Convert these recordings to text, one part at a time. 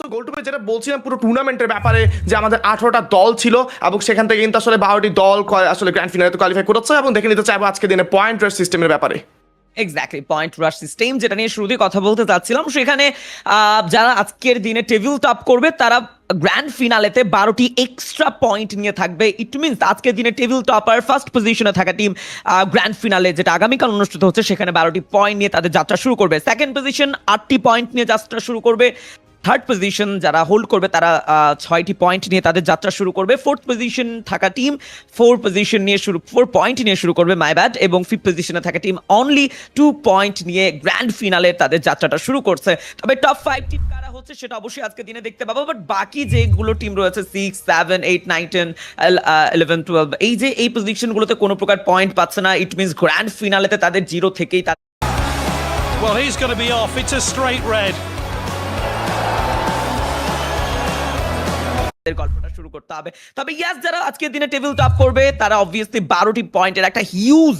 So গোলটুপে যেটা বলছিলাম পুরো টুর্নামেন্টের ব্যাপারে যে আমাদের আঠারোটা দল ছিল এবং সেখান থেকে কিন্তু আসলে বারোটি দল আসলে গ্র্যান্ড ফিনালে কোয়ালিফাই করেছে এবং দেখে নিতে চাইব আজকে দিনে পয়েন্ট রেস সিস্টেমের ব্যাপারে। এক্স্যাক্টলি পয়েন্ট রাশ সিস্টেম যেটা নিয়ে শুরুতে কথা বলতে চাচ্ছিলাম। সেখানে যারা আজকের দিনে টেবিল টপ করবে, তারা গ্র্যান্ড ফিনালেতে বারোটি এক্সট্রা পয়েন্ট নিয়ে থাকবে। ইট মিনস আজকের দিনে টেবিল টপার ফার্স্ট পজিশনে থাকা টিম গ্র্যান্ড ফিনালে যেটা আগামীকাল অনুষ্ঠিত হচ্ছে, সেখানে বারোটি পয়েন্ট নিয়ে তাদের যাত্রা শুরু করবে। সেকেন্ড পজিশন আটটি পয়েন্ট নিয়ে যাত্রা শুরু করবে। থার্ড পজিশন যারা হোল্ড করবে তারা ছয়টি পয়েন্ট নিয়ে তাদের যাত্রা শুরু করবে ফোর্থ পজিশন থাকা টিম ফোর পজিশন নিয়ে শুরু ফোর পয়েন্ট নিয়ে শুরু করবে মাই ব্যাড এবং ফিফথ পজিশনে থাকা টিম অনলি টু পয়েন্ট নিয়ে গ্র্যান্ড ফিনালে তাদের যাত্রাটা শুরু করছে তবে টপ ফাইভ টিম কারা হচ্ছে সেটা অবশ্যই আজকে দিনে দেখতে পাবো বাট বাকি যেগুলো টিম রয়েছে six seven eight nine ten eleven twelve এই যে এই পজিশনগুলোতে কোনো প্রকার পয়েন্ট পাচ্ছে না ইট মিনস গ্র্যান্ড ফিনালেতে তাদের জিরো থেকেই Well, he's going to be off. It's a straight red. গল্পটা শুরু করতে হবে। তবে ইয়াস যারা আজকের দিনে টেবিল টপ করবে, তারা অবভিয়াসলি বারোটি পয়েন্টের একটা হিউজ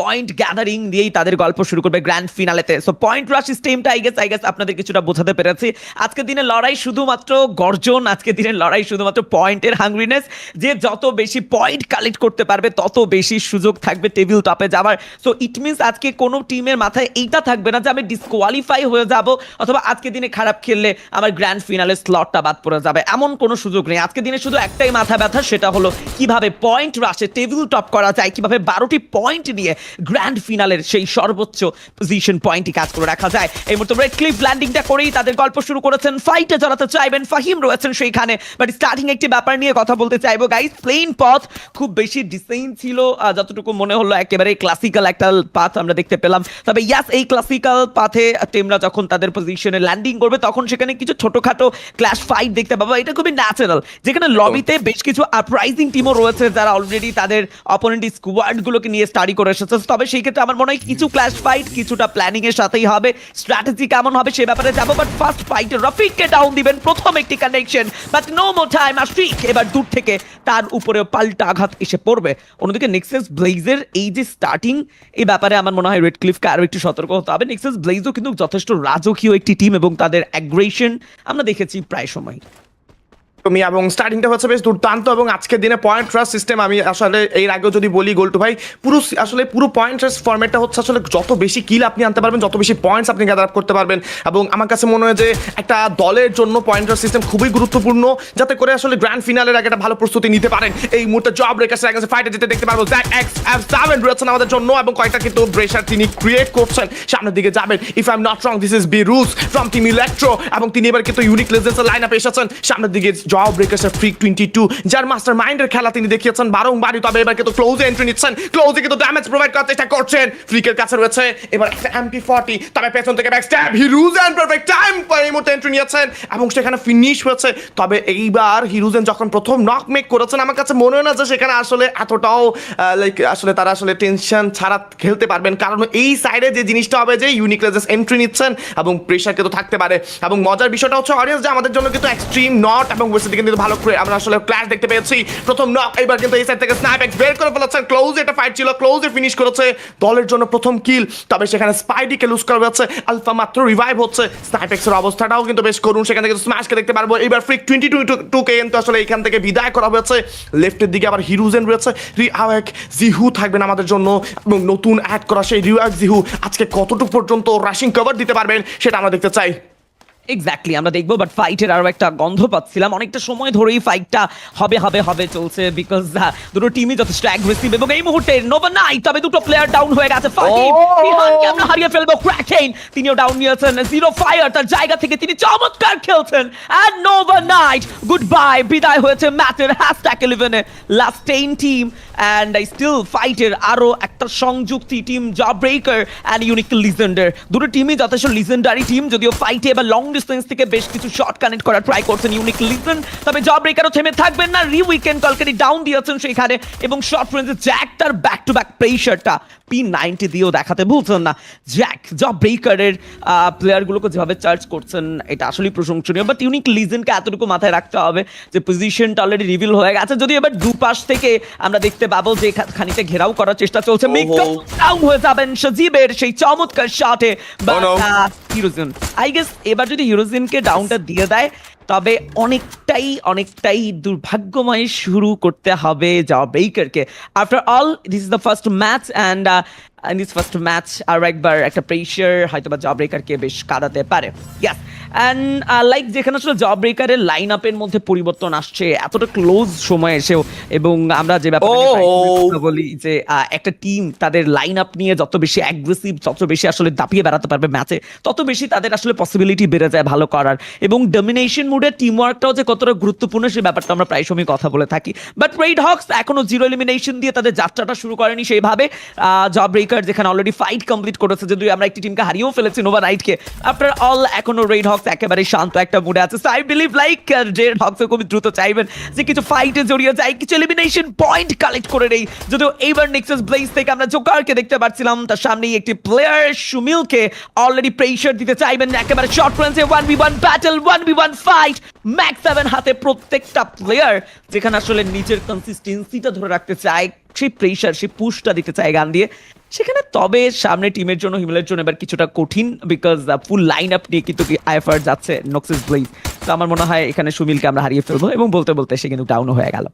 পয়েন্ট গ্যাদারিং দিয়েই তাদের গল্প শুরু করবে grand ফিনালেতে so point I guess I guess আপনাদের কিছুটা বোঝাতে পেরেছি। আজকের দিনে লড়াই শুধুমাত্র গর্জন, আজকের লড়াই শুধুমাত্র পয়েন্টের যে যত বেশি পয়েন্ট কালেক্ট করতে পারবে, তত বেশি সুযোগ থাকবে টেবিল টপে যাওয়ার। সো ইট মিনস আজকে কোনো টিমের মাথায় এইটা থাকবে না যে আমি ডিসকোয়ালিফাই হয়ে যাব, অথবা আজকে দিনে খারাপ খেললে আমার গ্র্যান্ড ফিনালের স্লটটা বাদ পড়ে যাবে। এমন কোনো সুযোগ নেই। আজকে দিনে শুধু একটাই মাথা ব্যথা, সেটা হলো কীভাবে পয়েন্ট রাশে টেবিল টপ করা যায়, কীভাবে বারোটি পয়েন্ট নিয়ে গ্র্যান্ড ফিনালের সেই সর্বোচ্চ পজিশন পয়েন্টই কাজ করে রাখা যায়। এই মুহূর্তে রেড ক্লিফ ল্যান্ডিংটা করেই তাদের গল্প শুরু করেছেন। ফাইটে জড়াতে চাইবেন, ফাহিম রয়েছেন সেইখানে। বাট স্টার্টিং একটি ব্যাপার নিয়ে কথা বলতে চাইব গাইস প্লেন পথ খুব বেশি ডিসাইন ছিল যতটুকু মনে হলো একেবারে ক্লাসিক্যাল একটা পাথ আমরা দেখতে পেলাম। তবে ইয়াস এই ক্লাসিক্যাল পাথে টিমরা যখন তাদের পজিশনে ল্যান্ডিং করবে, তখন সেখানে কিছু ছোটখাটো ক্লাশ ফাইট দেখতে পাবো। এটা খুবই ন্যাচারাল যেখানে লবিতে বেশ কিছু আপরাইজিং টিমও রয়েছে যারা অলরেডি তাদের অপোনেন্ট স্কোয়াড গুলোকে নিয়ে স্টাডি করে এসেছে। তবে সেই ক্ষেত্রে আমার মনে হয় কিছু ক্লাশ ফাইট কিছুটা প্ল্যানিং এর সাথেই হবে। স্ট্র্যাটেজি কেমন হবে সে ব্যাপারে যাব বাট ফার্স্ট ফাইট রফিককে ডাউন দিবেন। প্রথম একটি connection but no mo time Ashik এবার দূর থেকে তার উপরে পাল্টা আঘাত এসে পড়বে। অন্যদিকে নেক্সাস ব্লেজের এই যে স্টার্টিং এই ব্যাপারে আমার মনে হয় রেড ক্লিফকে আরও একটু সতর্ক হতে হবে। নেক্সাস ব্লেজও কিন্তু যথেষ্ট রাজকীয় একটি টিম এবং তাদের অ্যাগ্রেশন আমরা দেখেছি প্রায় সময় তুমি এবং স্টার্টিংটা হচ্ছে বেশ দুর্দান্ত এবং আজকের দিনে পয়েন্ট ট্রাস সিস্টেম আমি আসলে এর আগেও যদি বলি গোল্টু ভাই, পুরো আসলে পুরো পয়েন্ট ট্রাস ফর্মেটটা হচ্ছে আসলে যত বেশি কিল আপনি আনতে পারবেন, যত বেশি পয়েন্টস আপনি গ্যাদার আপ করতে পারবেন এবং আমার কাছে মনে হয় যে একটা দলের জন্য পয়েন্ট ট্রাস সিস্টেম খুবই গুরুত্বপূর্ণ যাতে করে আসলে গ্র্যান্ড ফিনালের আগে একটা ভালো প্রস্তুতি নিতে পারেন। এই মুহূর্তে জব রেকার্সের আগে ফাইটে যেতে দেখতে পারব। জ্যাক এক্স এফ সেভেন রয়েছেন আমাদের জন্য এবং কয়েকটা কিন্তু ব্রেশার তিনি ক্রিয়েট করছেন। সামনের দিকে যাবেন। If I am not wrong this is Bruce from team Electro এবং তিনি এবার কিন্তু ইউনিক লেজেন্সের লাইন আপে এসেছেন। সামনের দিকে জব রেকার্সের ফ্রিক টোয়েন্টি টু যার মাস্টার মাইন্ডের খেলা তিনি দেখিয়েছেন বারংবারই তবে এবার কিন্তু ক্লোজে এন্ট্রি নিচ্ছেন। ক্লোজে কিন্তু ড্যামেজ প্রোভাইড করার চেষ্টা করছেন। ফ্রিকের কাছে রয়েছে এবার এমপি ফর্টি তবে পেছন থেকে ব্যাক স্ট্যাপ হিরুজেন পারফেক্ট টাইম এই মুহূর্তে এন্ট্রি নিয়েছেন এবং সেখানে ফিনিশ হয়েছে। তবে এইবার হিরুজেন যখন প্রথম নক মেক করেছেন, আমার কাছে মনে হয় না যে সেখানে আসলে এতটাও লাইক আসলে তারা আসলে টেনশন ছাড়া খেলতে পারবেন। কারণ এই সাইডে যে জিনিসটা হবে যে ইউনিক লেজেস এন্ট্রি নিচ্ছেন এবং প্রেশার কিন্তু থাকতে পারে। এবং মজার বিষয়টা হচ্ছে অডিয়েন্স যে আমাদের জন্য কিন্তু এক্সট্রিম নট এবং দিকে কিন্তু ভালো করে আমরা আসলে ক্লাস দেখতে পেয়েছি। প্রথম নক এবার কিন্তু এই সাইড থেকে স্নাইপ এক্স বের করে ফেলেছেন। ক্লোজ এটা ফাইট ছিল ক্লোজে ফিনিশ করেছে। দলের জন্য প্রথম কিল তবে সেখানে স্পাইডিকে লুজ করা হচ্ছে আলফা মাত্র রিভাইভ হচ্ছে। স্নাইপ এক্সের অবস্থাটাও কিন্তু বেশ করুন সেখান থেকে স্ম্যাশকে দেখতে পারব। এবার ফ্রিক টোয়েন্টি টু টু কে কিন্তু আসলে এখান থেকে বিদায় করা হয়েছে। লেফটের দিকে আবার হিরুজেন রয়েছে। রিআওয়েক জিহু থাকবেন আমাদের জন্য। এবং নতুন অ্যাড করা সেই রিওয়াক জিহু আজকে কতটুকু পর্যন্ত রাশিং কভার দিতে পারবেন, সেটা আমরা দেখতে চাই। এক্স্যাক্টলি আমরা দেখব বাট ফাইটের আরও একটা গন্ধ পাচ্ছিলাম। অনেকটা সময় ধরেই ফাইটটা হবে হবে হবে চলছে বিকজ দুটো টিমই যথেষ্ট অ্যাগ্রেসিভ এবং এই মুহূর্তে নোভা নাই তবে দুটো প্লেয়ার ডাউন হয়ে গেছে। Oh! আমরা হারিয়ে ফেলব। ক্র্যাকেন তিনিও ডাউন নিয়েছেন। জিরো ফায়ার তার জায়গা থেকে তিনি চমৎকার খেলছেন। নোভা নাইট গুড বাই বিদায় হয়েছে ম্যাচের হ্যাশট্যাগ ইলেভেনে last ten team and I still ফাইটের আরও একটা সংযুক্তি team job breaker and unique লিজেন্ডার দুটো টিমই যথেষ্ট লিজেন্ডারি টিম যদিও ফাইটে এবার লং ডিস্টেন্স থেকে বেশ কিছু শট কানেক্ট করা ট্রাই করছেন ইউনিক লিজেন্ড তবে জব ব্রেকারও থেমে থাকবেন না। রি উইকেন্ড কলকারি ডাউন দিয়েছেন সেখানে এবং শর্ট রেঞ্জে জ্যাক তার ব্যাক টু ব্যাক প্রেশারটা পি নাইনটি দিয়েও দেখাতে ভুলছেন না। জ্যাক জব ব্রেকারের প্লেয়ারগুলোকে যেভাবে চার্জ করছেন এটা আসলেই প্রশংসনীয়। বাট ইউনিক লিজেন্ডকে এতটুকু মাথায় রাখতে হবে যে পজিশনটা অলরেডি রিভিল হয়ে গেছে। যদি এবার দুপাশ থেকে আমরা দেখতে পাবো যে খা- খানিকটা ঘেরাও করার চেষ্টা চলছে। মিক ডাউন হয়ে যাবেন সজীবের সেই চমৎকার শটে. হিরোজিন আই গেস এবার যদি হিরোজিনকে ডাউনটা দিয়ে দেয়, তবে অনেকটাই অনেকটাই দুর্ভাগ্যময় শুরু করতে হবে জব ব্রেকারকে after all this is the first match and this first match আর একবার একটা প্রেশার হয়তো বা জব বেশ কাঁদাতে পারে। ইয়াস অ্যান্ড লাইক যেখানে আসলে জব ব্রেকারের লাইন আপের মধ্যে পরিবর্তন আসছে এতটা ক্লোজ সময় এসেও এবং আমরা যে কথা বলি যে একটা টিম তাদের লাইন আপ নিয়ে যত বেশি অ্যাগ্রেসিভ যত বেশি আসলে দাপিয়ে বেড়াতে পারবে ম্যাচে তত বেশি তাদের আসলে পসিবিলিটি বেড়ে যায় ভালো করার। এবং ডমিনেশন মুডের টিম ওয়ার্কটাও যে কতটা গুরুত্বপূর্ণ সেই ব্যাপারটা আমরা প্রায় সময় কথা বলে থাকি। বাট রেড হক্স এখনও জিরো এলিমিনেশন দিয়ে তাদের যাত্রাটা শুরু করেনি সেইভাবে। জব ব্রেকার যেখানে অলরেডি ফাইট কমপ্লিট করেছে যদি আমরা একটি টিমকে হারিয়েও ফেলেছি নোভা নাইটকে আফটার অল এখনও রেড হক্স একেবারে শান্ত একটা মুডে আছে। আই বিলিভ লাইক যে হক্স খুবই দ্রুত চাইবেন যে কিছু ফাইটে জড়িয়ে যায়, কিছু এলিমিনেশন পয়েন্ট কালেক্ট করে নেই যদিও এইবার নেক্সাস ব্লেজ থেকে আমরা জোকারকে দেখতে পাচ্ছিলাম তার সামনেই একটি প্লেয়ার সুমিলকে অলরেডি প্রেশার দিতে চাইবেন। একেবারে শর্ট রেঞ্জে one v one battle one v one fight Max seven হাতে প্রত্যেকটা প্লেয়ার যেখানে আসলে নিজের কনসিস্টেন্সিটা ধরে রাখতে চায় সেই প্রেশার সেই পুশটা দিতে চায় গান দিয়ে। সেখানে তবে সামনে টিমের জন্য, হিমেলের জন্য এবার কিছুটা কঠিন বিকজ ফুল লাইন আপ নিয়ে কিন্তু আইএফআর যাচ্ছে নক্সিস ব্লেজ তো আমার মনে হয় এখানে সুমিলকে আমরা হারিয়ে ফেলব এবং বলতে বলতে সে কিন্তু ডাউনও হয়ে গেল।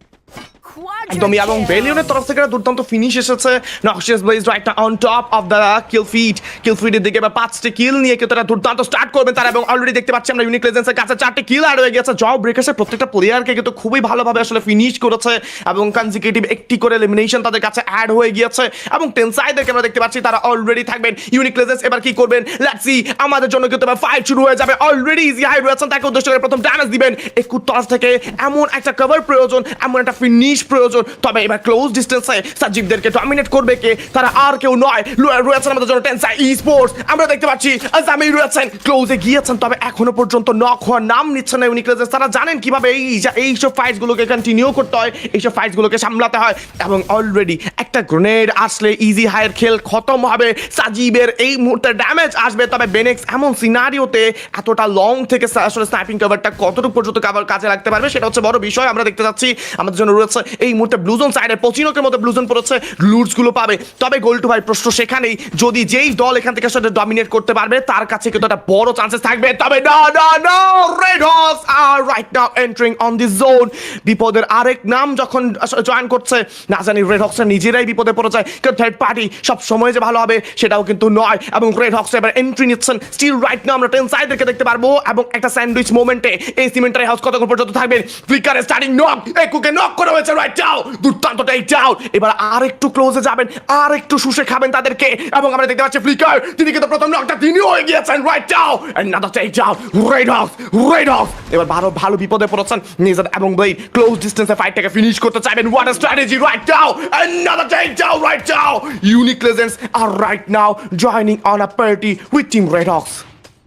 একদমই এবং বেলিয়নের তরফ থেকে দুর্দান্ত ফিনিশ এসেছে। Noxious Blaze right on top of the kill feed kill ফিটের দিকে এবার পাঁচটি কিল নিয়ে কিন্তু তারা দুর্দান্ত স্টার্ট করবেন তারা এবং অলরেডি দেখতে পাচ্ছি আমরা ইউনিক লেজেন্সের কাছে চারটি কিল আর হয়ে গেছে জব ব্রেকার্সের প্রত্যেকটা প্লেয়ারকে কিন্তু খুবই ভালোভাবে আসলে ফিনিশ করেছে এবং কনজিকিউটিভ একটি করে এলিমিনেশন তাদের কাছে অ্যাড হয়ে গিয়েছে এবং টেনসাইদেরকে আমরা দেখতে পাচ্ছি তারা অলরেডি থাকবেন। ইউনিক লেজেন্স এবার কি করবেন? লেটস সি আমাদের জন্য কিন্তু এবার ফাইট শুরু হয়ে যাবে। অলরেডি ইজি হাই রয়েছেন তাকে উদ্দেশ্য করে প্রথম ড্যামেজ দিবেন। একটু তরফ থেকে এমন একটা কভার প্রয়োজন এমন একটা ফিনিশ প্রয়োজন। তবে এবার ক্লোজ ডিস্টেন্সে সাজিবদেরকে ডমিনেট করবে কে? তারা আর কেউ নয়। লো- রয়েছেন আমাদের জন্য টেন্সাই ই স্পোর্টস আমরা দেখতে পাচ্ছি আজামি রয়েছেন ক্লোজে গিয়েছেন, তবে এখনও পর্যন্ত নক হওয়ার নাম নিচ্ছেন না ইউনিক তারা জানেন কীভাবে এই এইসব ফাইটস গুলোকে কন্টিনিউ করতে হয়, এইসব ফাইটস গুলোকে সামলাতে হয়। এবং অলরেডি একটা গ্রেনেড আসলে ইজি হায়ার খেল খতম হবে। সাজিবের এই মুহূর্তে ড্যামেজ আসবে। তবে বেনেক্স এমন সিনারিওতে এতটা লং থেকে আসলে স্নাইপিং কভারটা কতটুকু পর্যন্ত কাজে লাগতে পারবে, সেটা হচ্ছে বড় বিষয়। আমরা দেখতে যাচ্ছি আমাদের জন্য রয়েছে এই মুহূর্তে ব্লুজন সাইডে পচিনকের মধ্যে ব্লুজন পড়েছে লুডসগুলো পাবে। তবে গোল টু ভাই প্রশ্ন সেখানেই, যদি যেই দল এখান থেকে আসলে ডমিনেট করতে পারবে, তার কাছে কিন্তু একটা বড় চান্সেস থাকবে। তবে না না না Red Hawks are right now entering on the zone বিপদের আরেক নাম যখন জয়েন করছে, না জানি রেড হক্স নিজেরাই বিপদে পড়ে যায় কারণ থার্ড পার্টি সব সময় যে ভালো হবে সেটাও কিন্তু নয়। এবং রেড হক্স এবার এন্ট্রি নিচ্ছেন। স্টিল রাইট নাও আমরা টেন সাইডেরকে দেখতে পারব এবং একটা স্যান্ডউইচ মোমেন্টে এই সিমেন্টারি হাউস কতক্ষণ পর্যন্ত থাকবেন ফ্লিকারে স্টার্টিং নক একুকে নক করা হয়েছে রাইট ডাউন দুর্দান্ত টেক ডাউন এবার আর একটু ক্লোজে যাবেন আর একটু শুষে খাবেন তাদেরকে। এবং আমরা দেখতে পাচ্ছি ফ্লিকার তিনি কিন্তু প্রথম নকটা তিনি হয়ে গিয়েছেন right down another take down Red Hawks Red Hawks এবার ভালো ভালো বিপদে পড়েছেন নিজের এবং ব্লেড ক্লোজ ডিস্টেন্সে ফাইটটাকে ফিনিশ করতে চাইবেন। What strategy right now another take down, right now unique legends are right now joining on a party with team red hawks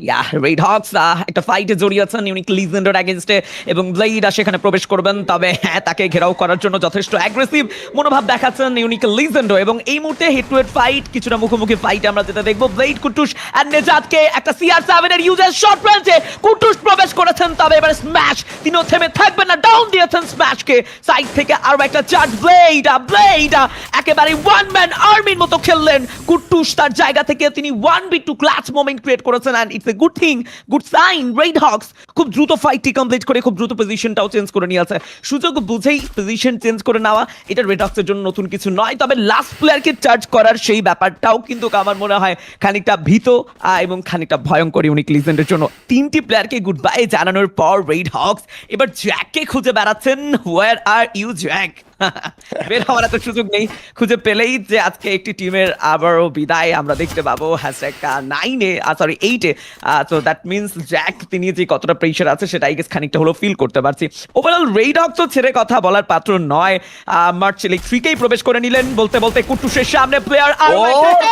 yeah Red একটা ফাইটে জড়িয়েছেন ইউনিক লিজেন্ডের অ্যাগেনস্টে এবং সেখানে প্রবেশ করবেন। তবে হ্যাঁ তাকে ঘেরাও করার জন্য যথেষ্ট অ্যাগ্রেসিভ মনোভাব দেখাচ্ছেন ইউনিক লিজেন্ডও এবং এই মুহূর্তে হেড টু হেড ফাইট কিছুটা মুখোমুখি ফাইট আমরা যেটা দেখব। কুটুস নেজাদকে একটা সিআর সেভেন এর শর্ট রেঞ্জে কুটুস প্রবেশ করেছেন, তবে এবার স্ম্যাশ তিনিও থেমে থাকবেন না ডাউন দিয়েছেন স্ম্যাশকে সাইড থেকে আরও একটা চার্জ একেবারে ওয়ান ম্যান আর্মির মতো খেললেন। কুটুস তার জায়গা থেকে তিনি one v two clutch moment create করেছেন and it's a good thing good sign Red Hawks খুব দ্রুত ফাইটটি কমপ্লিট করে খুব দ্রুত পজিশনটাও চেঞ্জ করে নিয়েছে সুযোগ বুঝেই পজিশন চেঞ্জ করে নেওয়া, এটা রেড হক্সের জন্য নতুন কিছু নয়, তবে লাস্ট প্লেয়ারকে চার্জ করার সেই ব্যাপারটাও কিন্তু আমার মনে হয় খানিকটা ভীত এবং খানিকটা ভয়ঙ্কর ইউনিক লিজেন্ডের জন্য। তিনটি প্লেয়ারকে গুড বাই জানানোর পর রেড হক্স এবার জ্যাককে খুঁজে বেড়াচ্ছেন। হোয়ার আর ইউ জ্যাক বের হওয়ার এত সুযোগ নেই। খুঁজে পেলেই যে আজকে একটি টিমের আবারও বিদায় আমরা দেখতে পাবো হ্যাশট্যাগ নাইনে সরি এইটে তো দ্যাট মিনস জ্যাক তিনি যে কতটা প্রেশার আছে সেটা আই গেস খানিকটা হলো ফিল করতে পারছি। ওভারঅল রেড হক তো ছেড়ে কথা বলার পাত্র নয়। মার্চ লিগ থ্রিকেই প্রবেশ করে নিলেন বলতে বলতে কুটুসের সামনে player R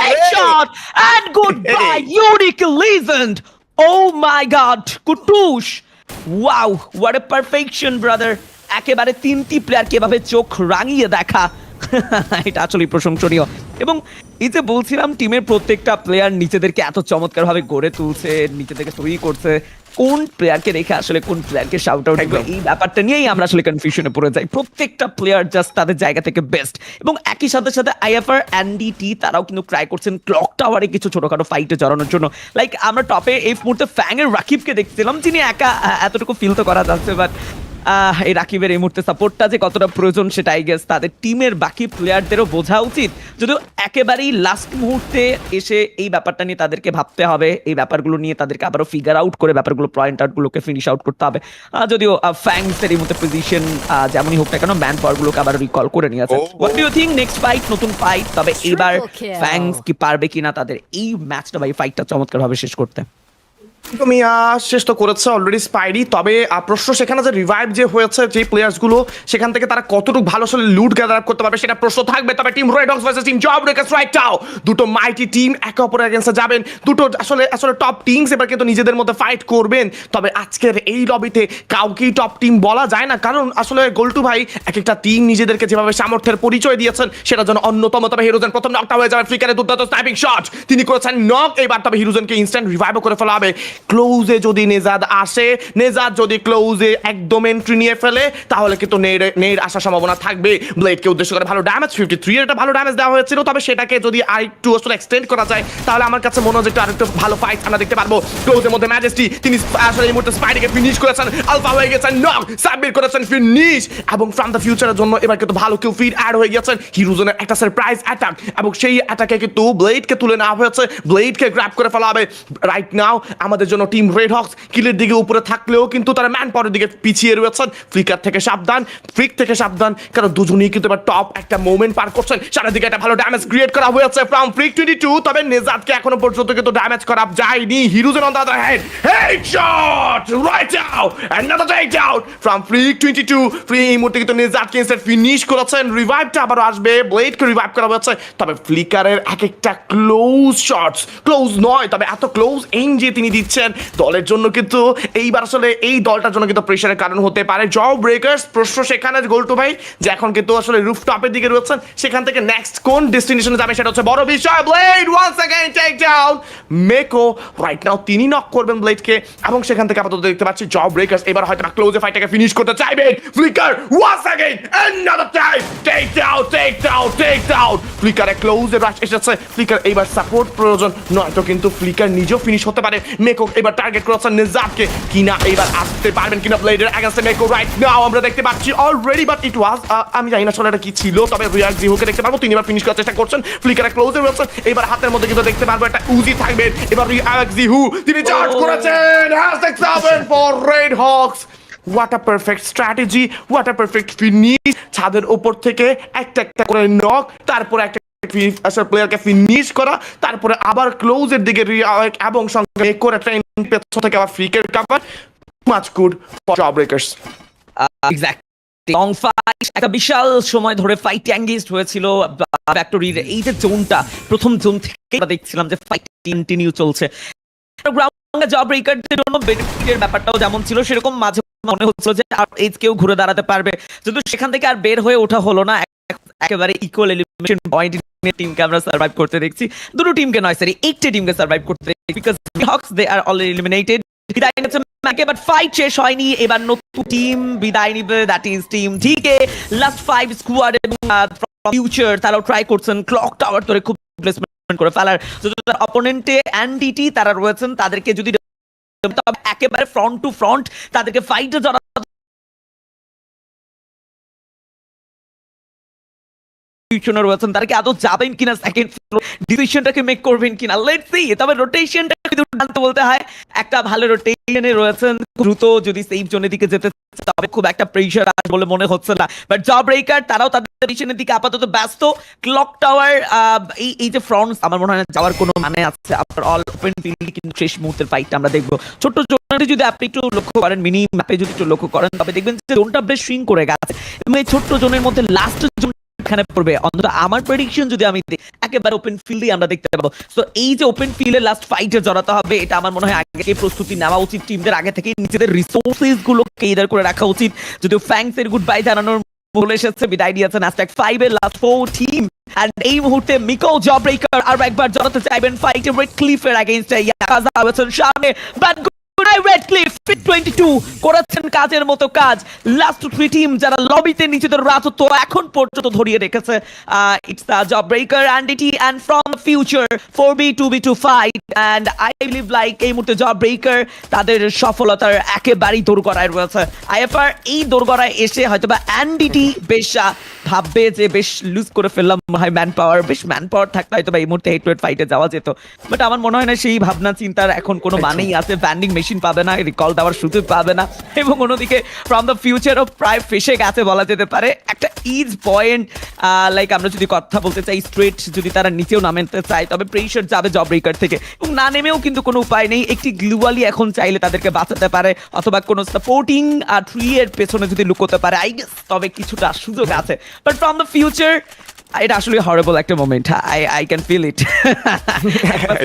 headshot and goodbye Unique Legend oh my god Kutus wow what a perfection brother একেবারে তিনটি প্লেয়ারকে এভাবে চোখ রাঙিয়ে দেখা। এটা আসলে প্রশংসনীয়। এবং এই যে বলছিলাম টিমের প্রত্যেকটা প্লেয়ার নিজেদেরকে এত চমৎকারভাবে গড়ে তুলছে নিজেদেরকে তৈরি করছে। কোন প্লেয়ারকে রেখে আসলে কোন প্লেয়ারকে শাউট আউট। এই ব্যাপারটা নিয়েই আমরা আসলে কনফিউশনে পড়ে যাই। প্রত্যেকটা প্লেয়ার জাস্ট তাদের জায়গা থেকে বেস্ট এবং একই সাথে সাথে আইএফআর টি তারাও কিন্তু ট্রাই করছেন ক্লক টাওয়ারে কিছু ছোটখাটো ফাইটে জড়ানোর জন্য। লাইক আমরা টপে এই মুহূর্তে ফ্যাংয়ের রাকিবকে দেখছিলাম যিনি একা এতটুকু ফিল তো করা যাচ্ছে বাট এই রাকিবের এই মুহূর্তে সাপোর্টটা যে কতটা প্রয়োজন সেটা আই গেস তাদের টিমের বাকি প্লেয়ারদেরও বোঝা উচিত। যদিও একেবারেই লাস্ট মুহূর্তে এসে এই ব্যাপারটা নিয়ে তাদেরকে ভাবতে হবে এই ব্যাপারগুলো নিয়ে তাদেরকে আবারও ফিগার আউট করে ব্যাপারগুলো পয়েন্ট আউটগুলোকে ফিনিশ আউট করতে হবে। যদিও ফ্যাংসের এই মুহূর্তে পজিশন যেমনই হোক না কেন ম্যান পাওয়ারগুলোকে আবার রিকল করে নিয়েছে Oh, what do you think next fight নতুন ফাইট তবে এবার ফ্যাংস কি পারবে কিনা তাদের এই ম্যাচটা বা এই ফাইটটা চমৎকারভাবে শেষ করতে। আহ, শেষ তো করেছে অলরেডি স্পাইডি তবে প্রশ্ন সেখানে যে রিভাইভ যে হয়েছে যে প্লেয়ার্সগুলো সেখান থেকে তারা কতটুকু ভালো আসলে লুট গ্যাদার করতে পারবে সেটা প্রশ্ন থাকবে। তবে team Red Hawks versus team Jawbreakers right দুটো মাইটি টিম একে অপরের এগেন্সে যাবেন। দুটো আসলে আসলে টপ টিমস এবার কিন্তু নিজেদের মধ্যে ফাইট করবেন। তবে আজকের এই লবিতে কাউকেই টপ টিম বলা যায় না। কারণ আসলে গোল্টু ভাই এক একটা টিম নিজেদেরকে যেভাবে সামর্থ্যের পরিচয় দিয়েছেন সেটা যেন অন্যতম। তবে হিরোজেন প্রথম নকটা হয়ে যাবে ফ্লিকারে দুর্দান্ত স্নাইপিং শট তিনি করেছেন নক এবার তবে হিরোজেনকে ইনস্ট্যান্ট রিভাইভও করে ফেলা হবে ক্লোজে যদি নেজাদ আসে, নেজাদ যদি ক্লোজে একদম এন্ট্রি নিয়ে ফেলে, তাহলে কিন্তু নের নের আসার সম্ভাবনা থাকবে। ব্লেডকে উদ্দেশ্য করে ভালো ড্যামেজ ফিফটি থ্রি একটা ভালো ড্যামেজ দেওয়া হয়েছিল। তবে সেটাকে যদি আরেকটু আসলে এক্সটেন্ড করা যায়, তাহলে আমার কাছে মনে হয় একটু আরেকটু ভালো ফাইট আমরা দেখতে পারব। ক্লোজের মধ্যে ম্যাজেস্টি তিনি আসলে এই মুহূর্তে স্পাইডিকে ফিনিশ করেছেন আলফা হয়ে গেছেন নক সাবমিট করেছেন ফিনিশ এবং ফ্রম দ্য ফিউচারের জন্য এবার কিন্তু ভালো কিউ ফিড অ্যাড হয়ে গেছেন হিরোজনের একটা সারপ্রাইজ অ্যাটাক এবং সেই অ্যাটাকে কিন্তু ব্লেডকে তুলে নেওয়া হয়েছে ব্লেডকে গ্র্যাব করে ফেলা হবে। রাইট নাও আমাদের জন্য টিম রেড হক্স কিলের দিকে উপরে থাকলেও কিন্তু তারা ম্যান পাওয়ারের দিকে পিছিয়ে রয়েছেন। ফ্লিকার থেকে সাবধান ফ্লিক থেকে সাবধান, কারণ দুজনেই কিন্তু এবার টপ একটা মোমেন্ট পার করছেন। চারিদিকে একটা ভালো ড্যামেজ ক্রিয়েট করা হয়েছে ফ্রম ফ্লিক টোয়েন্টি টু তবে নেজাদকে এখনও পর্যন্ত কিন্তু ড্যামেজ করা যায়নি। হিরোজেন on right out another take out from Flick twenty two free এই মুহূর্তে কিন্তু ফিনিশ করেছেন। রিভাইভটা আবারও আসবে। ব্লেডকে রিভাইভ করা হয়েছে। তবে ফ্লিকারের এক একটা ক্লোজ শটস ক্লোজ নয়, তবে এত ক্লোজ এইম যে তিনি দিচ্ছেন। দলের জন্য কিন্তু এইবার আসলে এই দলটার জন্য কিন্তু প্রেশারের কারণ হতে পারে। জব ব্রেকার্স প্রশ্ন সেখানে গোল্টু ভাই, যে এখন কিন্তু আসলে রুফ টপের দিকে রয়েছেন, সেখান থেকে নেক্সট কোন ডেস্টিনেশনে যাবে সেটা হচ্ছে বড় বিষয় Blade once again take down Meko right now তিনি নক করবেন ব্লেডকে এবং সেখান থেকে আপাতত দেখতে পাচ্ছি জব ব্রেকার্স এবার হয়তো না ক্লোজে ফাইটটাকে ফিনিশ করতে চাইবেন Flicker once again another time take down take down down ফ্লিকারে ক্লোজে রাশ এসেছে। ফ্লিকার এবার সাপোর্ট প্রয়োজন, নয়তো কিন্তু ফ্লিকার নিজেও ফিনিশ হতে পারে। মেকো এবার টার্গেট করেছেন নিজাবকে কিনা এবার আসতে পারবেন কিনা ব্লেডের অ্যাগেন্স্টে মেকো রাইট নাও আমরা দেখতে পাচ্ছি অলরেডি বাট ইট ওয়াজ আমি জানি না আসলে এটা কি ছিল, তবে রিয়াক জিহুকে দেখতে পারব। তিনি এবার ফিনিশ করার চেষ্টা করছেন। ফ্লিকারে ক্লোজে রয়েছে। এবার হাতের মধ্যে কিন্তু দেখতে পারব একটা উজি থাকবে। এবার রিয়াক জিহু তিনি চার্জ. করেছেন। Hashtag seven for Red Hawks what a perfect strategy what a perfect finish ছাদের উপর থেকে একটা একটা করে নক তারপরে একটা প্লেয়ারকে ফিনিশ করা, তারপরে আবার ক্লোজের দিকে এবং সঙ্গে করে ট্রেন পেছন থেকে আবার ফ্রিকের cover much good for Jawbreakers long fight একটা বিশাল সময় ধরে ফাইট এঙ্গেজড হয়েছিল ফ্যাক্টরির এই যে জোনটা প্রথম জোন থেকে দেখছিলাম যে ফাইট কন্টিনিউ চলছে। জব ব্রেকারদের জন্য বেনিফিটের ব্যাপারটাও যেমন ছিল, সেরকম মাঝে মনে হচ্ছিল যে আর এইচ কেউ ঘুরে দাঁড়াতে পারবে। কিন্তু সেখান থেকে আর বের হয়ে ওঠা হলো না। একেবারে ইকুয়াল এলিমিনেশন পয়েন্ট টিমকে আমরা সার্ভাইভ করতে দেখছি। দুটো টিমকে নয় সরি এইটটা টিমকে সার্ভাইভ করতে দেখছি because Hawks they are already eliminated বিদায় নিচ্ছে ম্যাকে বাট ফাইট শেষ হয়নি। এবার নতুন টিম বিদায় নিবে। দ্যাট ইজ টিম ঠিকে লাস্ট ফাইভ স্কোয়াড এবং ফিউচার তারাও ট্রাই করছেন। ক্লক টাওয়ার ধরে খুব প্লেসমেন্ট করে ফেলার। যদি তার অপোনেন্টে অ্যান্ডিটি তারা রয়েছেন, তাদেরকে যদি তবে একেবারে ফ্রন্ট টু ফ্রন্ট তাদেরকে ফাইটে জড়া রয়েছেন তারা কি আদৌ যাবেন কিনা সেকেন্ড ডিসিশনটাকে মেক করবেন কিনা? লেট সি তবে রোটেশনটা দুর্দান্ত বলতে হয়। একটা ভালো রোটেশনে রয়েছেন। দ্রুত যদি সেই জোনের দিকে যেতে তবে খুব একটা প্রেশার বলে মনে হচ্ছে না। বাট জব ব্রেকার তারাও তাদের দিকে আপাতত ব্যস্ত। ক্লক টাওয়ার এই এই যে আমার মনে হয় যাওয়ার কোনো মানে আছে। আপনার অল ওপেন কিন্তু শেষ মুহূর্তের আমরা দেখব। ছোট্ট জোনটি যদি আপনি একটু লক্ষ্য করেন মিনি ম্যাপে যদি একটু লক্ষ্য করেন, তবে দেখবেন যে জোনটা বেশ সুইং করে গেছে। এবং এই ছোট্ট জোনের মধ্যে লাস্ট এখানে পড়বে। অন্তত আমার প্রেডিকশন যদি আমি একেবারে ওপেন ফিল্ডই আমরা দেখতে পাবো। তো এই যে ওপেন ফিল্ডে লাস্ট ফাইটে জড়াতে হবে, এটা আমার মনে হয় আগে প্রস্তুতি নেওয়া উচিত টিমদের আগে থেকে নিজেদের রিসোর্সেস গুলোকে ইদার করে রাখা উচিত। যদিও ফ্যাংস এর গুড বাই জানানোর বলে এসেছে, বিদায় দিয়েছে ন্যাস্ট্যাক ফাইভ এর লাস্ট ফোর টিম And এই মুহূর্তে মিকো জব ব্রেকার আর একবার জড়াতে চাইবেন ফাইটে রেড ক্লিফের এগেইনস্ট ইয়াকাজা আছেন সামনে বাট রেড ক্লিফ 22 করেছেন কাজের মতো কাজ। লাস্ট থ্রি টিম যারা লবিতে নিজেদের রাজত্ব এখন পর্যন্ত ধরিয়ে রেখেছে it's the Jawbreaker and ET and from Future four v two v two fight and I believe like এই মুহূর্তে জব ব্রেকার তাদের সফলতার একেবারেই দোরগড়ায় রয়েছে। আইএফআর এই দোরগড়ায় এসে হয়তো বা অ্যান্ডিটি বেশ ভাববে যে বেশ লুজ করে ফেললাম। হাই ম্যান পাওয়ার বেশ ম্যান পাওয়ার থাকলে হয়তো এই মুহূর্তে হেড টু হেড ফাইটে যাওয়া যেত। বাট আমার মনে হয় না সেই ভাবনা চিন্তার এখন কোনো মানেই আছে। ব্যান্ডিং মেশিন পাবে না রিকল দেওয়ার সুযোগ পাবে না এবং অন্যদিকে ফ্রম দ্য ফিউচারও প্রায় ফেসে গেছে বলা যেতে পারে। একটা ইজ পয়েন্ট লাইক আমরা যদি কথা বলতে চাই স্ট্রেট যদি তারা নিচেও নামতে চায়, তবে প্রেশার যাবে জব ব্রেকার থেকে। এবং না নেমেও কিন্তু কোনো উপায় নেই, একটি গ্লুয়ালি এখন চাইলে তাদেরকে বাঁচাতে পারে, অথবা কোনো সাপোর্টিং ট্রি এর পেছনে যদি লুকোতে পারে। আই গেস তবে কিছুটা সুযোগ আছে। বাট ফ্রম দ্য ফিউচার এটা আসলে হরেবল একটা moment I I can feel it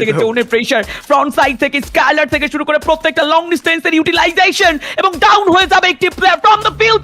থেকে টোনের প্রেশার ফ্রন্ট সাইড থেকে স্কাইলার থেকে শুরু করে প্রত্যেকটা লং ডিস্টেন্সের ইউটিলাইজেশন এবং ডাউন হয়ে যাবে একটি প্লেয়ার ফ্রম দ্য ফিল্ড